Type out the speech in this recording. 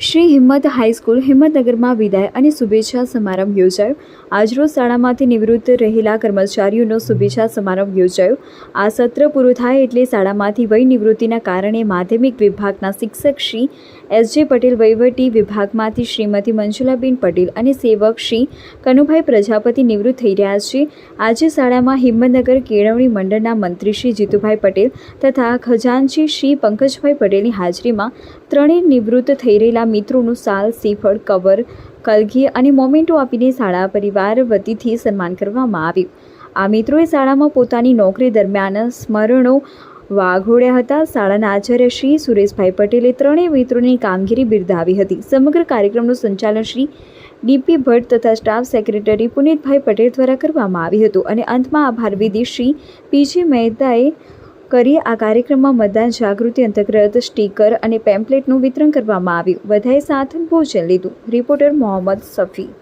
શ્રી હિંમત હાઈસ્કૂલ હિંમતનગરમાં વિદાય અને શુભેચ્છા સમારંભ યોજાયો. આજરોજ શાળામાંથી નિવૃત્ત રહેલા કર્મચારીઓનો શુભેચ્છા સમારંભ યોજાયો. આ સત્ર પૂરું થાય એટલે શાળામાંથી વય નિવૃત્તિના કારણે માધ્યમિક વિભાગના શિક્ષક શ્રી એસ જે પટેલ, વહીવટી વિભાગમાંથી શ્રીમતી મંજુલાબેન પટેલ અને સેવક શ્રી કનુભાઈ પ્રજાપતિ નિવૃત્ત થઈ રહ્યા છે. આજે શાળામાં હિંમતનગર કેળવણી મંડળના મંત્રી શ્રી જીતુભાઈ પટેલ તથા ખજાનચી શ્રી પંકજભાઈ પટેલની હાજરીમાં ત્રણેય નિવૃત્ત થઈ રહેલા મિત્રોનું સાલ, શ્રીફળ, કવર, કલગી અને મોમેન્ટો આપીને શાળા પરિવાર વતીથી સન્માન કરવામાં આવ્યું. આ મિત્રોએ શાળામાં પોતાની નોકરી દરમિયાન સ્મરણો વાઘોડ્યા હતા. શાળાના આચાર્ય શ્રી સુરેશભાઈ પટેલે ત્રણેય મિત્રોની કામગીરી બિરદાવી હતી. સમગ્ર કાર્યક્રમનું સંચાલન શ્રી ડીપી ભટ્ટ તથા સ્ટાફ સેક્રેટરી પુનિતભાઈ પટેલ દ્વારા કરવામાં આવ્યું હતું અને અંતમાં આભાર વિધિ શ્રી પીજી મહેતાએ કરી આ કાર્યક્રમમાં મતદાન જાગૃતિ અંતર્ગત સ્ટીકર અને પેમ્પલેટનું વિતરણ કરવામાં આવ્યું. બધાએ સાથ ભોજન લીધું. રિપોર્ટર મોહમ્મદ સફી.